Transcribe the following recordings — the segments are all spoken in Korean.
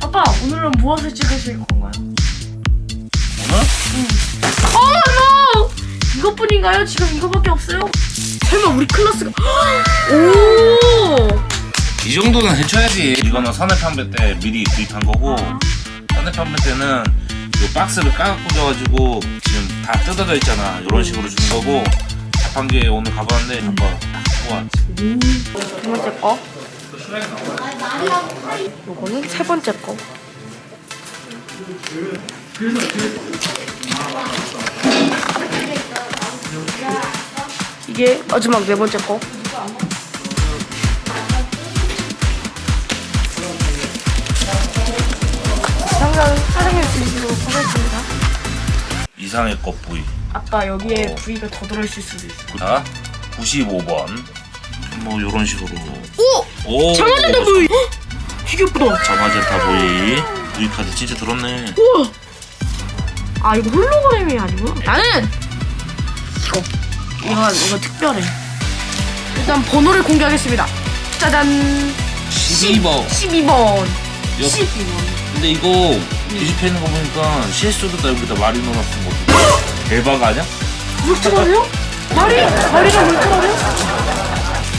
아빠 오늘은 무엇을 찍으실 건가요? 오늘? 어, no! 이것뿐인가요? 지금 이거밖에 없어요? 설마 우리 클래스가 오! 이 정도는 해줘야지. 이거는 선해판매 때 미리 구입한 거고 선해판매 때는 이 박스를 까갖고 줘가지고 지금 다 뜯어져 있잖아. 이런 식으로 주는 거고 자판기에 오늘 가봤는데 아빠 딱 좋아하지. 두 번째 거. 요거는 세 번째 거. 이게 마지막 네 번째 거. 당장 사랑해 주시도록 하겠습니다. 이상의 것 부위. 아까 여기에 부위가 더 들어있을 수도 있어. 자, 95번. 뭐 이런 식으로. 오! 오. 장화제다! 헉! 되게 예쁘다. 자마젠타 부위. 부위 카드 진짜 들었네. 우와! 아 이거 홀로그램이 아니구나 나는 이거 이거 이거 특별해 일단 번호를 공개하겠습니다 짜잔 12번. 12번 여- 12번 근데 이거 뒤집혀 있는 거 보니까 실수도 여기다 마리노라 쓴 거. 대박 아니야? 물트라네요? 말이 말이랑 물트라네요?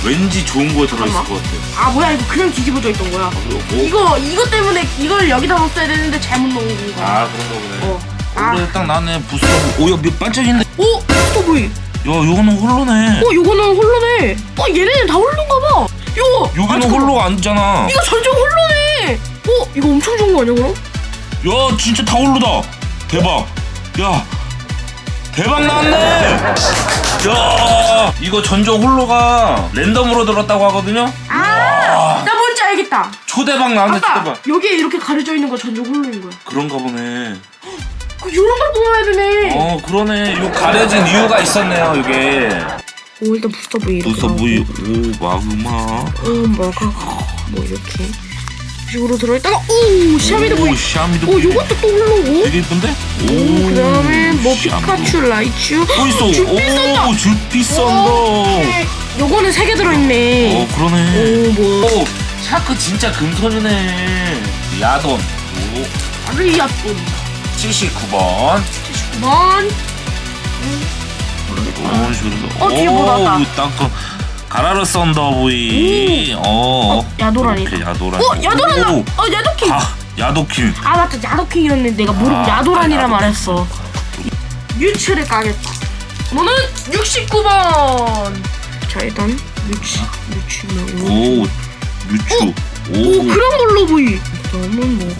왠지 좋은 거에 들어있을 잠깐만. 것 같아. 아 뭐야 이거 그냥 뒤집어져 있던 거야 그리고 이거 이거 때문에 이걸 여기다 넣었어야 되는데 잘못 넣은 거야 아 그런 거보네. 어. 아. 그래 딱 나네 부스. 오야 몇 반짝인데. 오! 스토브이 야 요거는 홀로네. 어 요거는 홀로네 어 얘네는 다 홀로인가 봐 아, 여기는 잠깐만. 홀로가 아니잖아. 이거 전적 홀로네 어? 이거 엄청 좋은 거 아니야 그럼? 야 진짜 다 홀로다. 대박. 야 대박 나왔네. 야 이거 전종 홀로가 랜덤으로 들었다고 하거든요. 아, 나 뭔지 알겠다. 초대박 나왔네 아빠, 초대박. 여기에 이렇게 가려져 있는 거 전적 홀로인 거야. 그런가 보네. 그 이런 걸 뽑아야 되네. 어 그러네. 요 가려진 이유가 있었네요 이게. 오 일단 부스터 V 이렇게 나오고. 뭐이 오 마그마. 어, 뭐가 뭐 이렇게 식으로 들어있다가 오 샤미드 보이. 오 샤미드 오 요것도 또 홀로고. 되게 이쁜데? 오 그다음에 뭐 샤미드. 피카츄, 라이츄. 또 있어. 줄피 썬더. 오 줄피 썬더. 요거는 세 개 들어있네. 어 그러네. 오 뭐. 오 샤크 진짜 금손이네. 야돈. 오 아르이아 돈. 79번. 79번. 이런 식으로. 어, 뒤에 뭐 나왔다. 오, 딱 그, 가라르 썬더보이. 어. 어, 야도라니. 이렇게 야도란. 어 야도란다. 오, 어 야도킹. 아 야도킴. 아 맞다 야도킹이었는데 내가 모르고 아, 야도란이라 야도. 말했어 유추를 까겠다 너는 69번 자 일단 유추 유추면 오 뮤추. 오 그런 걸로 보이 그다음은 뭐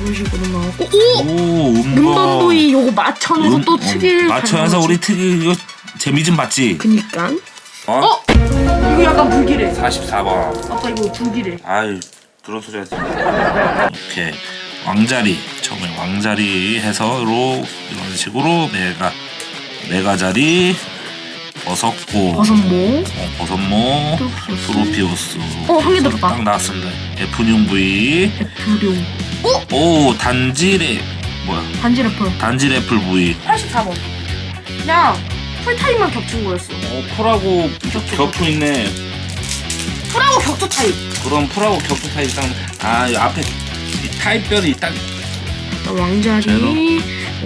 이런 식으로 나오고 오 오 음바. 눈반도이 요거 음, 또 음, 특이를 맞춰서 우리 특이 이거 재미 좀 봤지? 그니까 어? 어 이거 약간 불길해. 44번. 아빠 이거 불길해. 아유 그런 소리 하지 마. 이렇게 왕자리 처음에 왕자리 해서로 이런 식으로 메가 메가 자리 버섯고. 버섯모? 어, 버섯모. 트로피우스. 어, 한개 들었다. 딱 나왔습니다. F뇽 V 불용 오오 단지레 뭐야? 반지래플. 단지래플 V 84번. 그냥 풀타임만 겹친 거였어 어 풀하고 겹쳐 있네 풀하고 격투 타입 그럼 풀하고 겹쳐 타입 딱아 앞에 이 타입별이 딱 왕자리, 제로.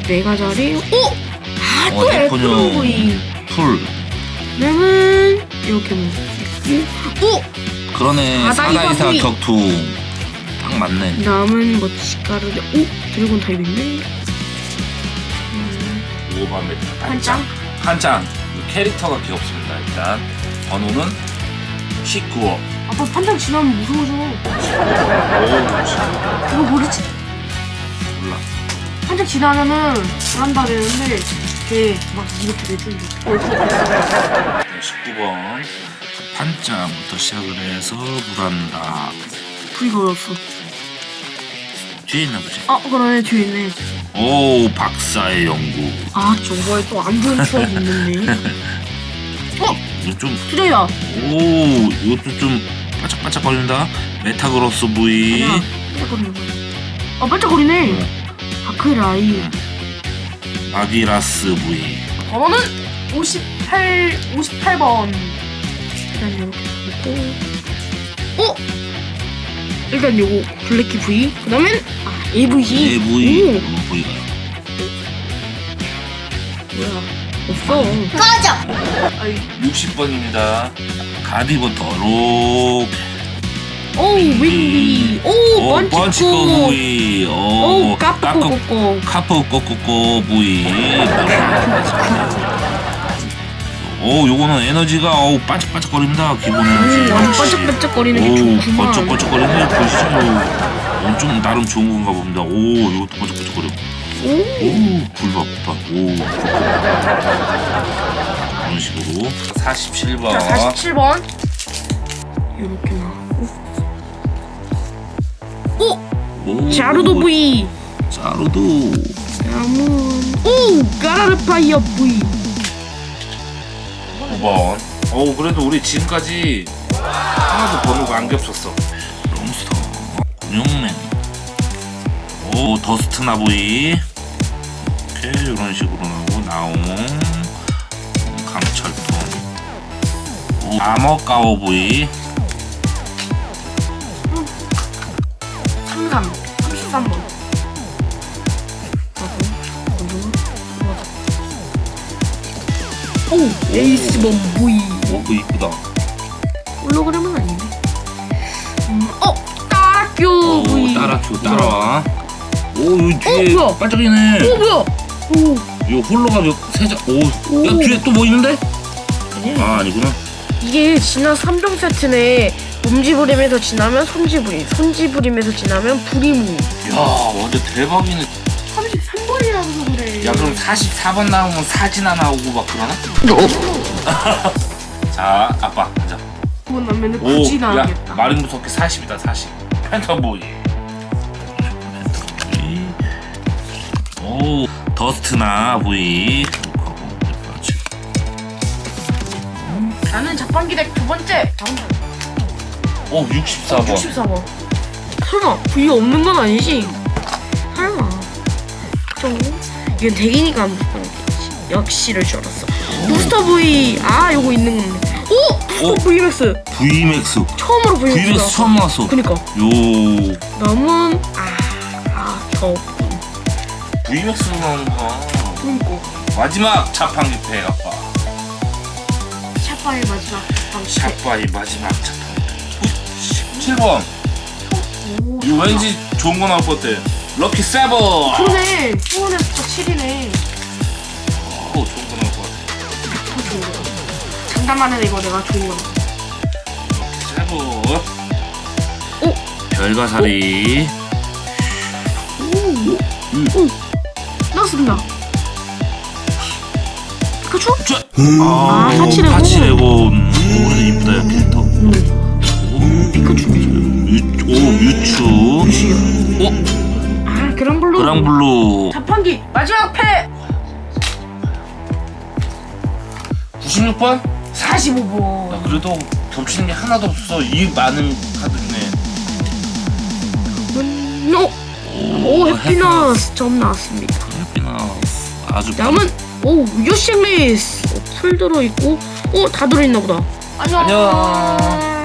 메가 자리, 오! 아, 어, 또 예쁘죠. 에프로보이. 풀. 그다음은 이렇게 뭐 오! 그러네 사다 이사 V. 격투 딱 맞네 그다음은 뭐 치카르데, 오! 드래곤 타입 있네. 음, 5번 매트 한장. 한장 캐릭터가 귀엽습니다 일단 번호는 19호 아빠 판장 지나면 무서워져. 오 이거 모르지? 몰라 판장 지나면은 불한다 되는데 걔막 이렇게 내준다. 19번 판자부터 시작을 해서 부위가 어렸어. 뒤에 있나 보지 아, 그러네, 뒤에 있네. 오 박사의 연구 아, 저거에 또안 좋은 추억이 있는데. 어! 이거 좀 투정이다. 오 이것도 좀 반짝반짝 거린다 메타그로스 V 아니야. 반짝거리는 거야. 아, 반짝거리네. 다크라이. 마기라스 V 번호는 58, 58번. 일단 이렇게 놓고. 어? 일단 요거 블랙키 V 그다음엔 아 AVG AV 오. V가 뭐야? 없어. 꺼져. 아이. 60번입니다. 가디부터 로 오 윈디. 오 오, 번치코. 번치코 부위. 오 오, 까꾸꾸꾸 카프 꼬꾸꼬 부위. 오, 요거는 에너지가 어우 반짝반짝거립니다. 기본 에너지. 음, 반짝반짝거리는 게 오, 좋구만 번쩍번쩍거리네. 보시죠. 오, 좀 나름 좋은 건가 봅니다. 오, 이것도 번쩍번쩍거려. 오 불밥. 오. 이런 식으로. 47번. 자 47번 이렇게 나오고 오 오, 자루도 V 자루도. 다음은 오 가라르파이어 V 5번. 오, 그래도 우리 지금까지 하나도 번호가 안 겹쳤어. 롱스터. 근육맨. 오, 더스트나 부위. 이렇게 이런 식으로 나오고 나온 강철통. 오, 아머 까오 부위. 33 33번 오 에이스범 V 오, 그 이쁘다. 홀로그램은 아닌데 음, 어 따라큐 오, V 따라큐 따라와. 오, 여기 뒤에 어, 뭐야? 반짝이네. 오 뭐야 오 요 홀로가 몇, 세 장. 오, 야, 오. 뒤에 또 뭐 있는데? 아니야. 아, 아니구나. 이게 지난 3종 세트네 몸지부림에서 지나면 손지부림 손지부림에서 지나면 부리무 야, 완전 대박이네. 33번이라서 그래 야 그럼 44번 나오면 사진 하나 오고 막 그러나? 자 아빠 앉아. 그거 나면은 굳이 오야 나가겠다. 마린 무섭게 40이다 40 팬텀보이. 오 더스트나 보이. 나는 자판기 덱두 번째. 다음 오 64번. 64번. 설마 V 없는 건 아니지? 설마. 좀 이건 덱이니까 무조건 있겠지 역시를 줄 알았어 부스터 V. 아 요거 있는 건데. 오! 부스터 오. VMAX. VMAX. 처음으로 VMAX 나왔어. 처음 나왔어. 그니까. 요. 남은 아아더 VMAX로 나오는구나 그니까. 마지막 자판기 팩 아빠. 샷바의 마지막 샷바이 마지막 자판기 17번. 오 이거 왠지 좋은 거 나올 것 같아 럭키 세븐. 그러네. 수원에서 7이네. 오 좋은 거 나올 것 같아. 거 장담하는 이거 내가 좋은 거. 세븐. 오! 별가사리 나왔습니다. 피카츄? 자, 아, 오, 파치레고. 파치레고 음, 오 그래도 이쁘다 야 캐릭터. 응 피카츄 유, 오 뮤추. 오. 아 그랑블루. 그랑블루. 자판기 마지막 패. 96번? 45번. 야, 그래도 겹치는 게 하나도 없어 이 많은 카드 중에. 음, 오! 오 해피너스. 점 나왔습니다. 해피너스 아주 다음은 오 요시미스. 어, 풀 들어 있고. 오 다 들어 있나 보다. 안녕. 안녕.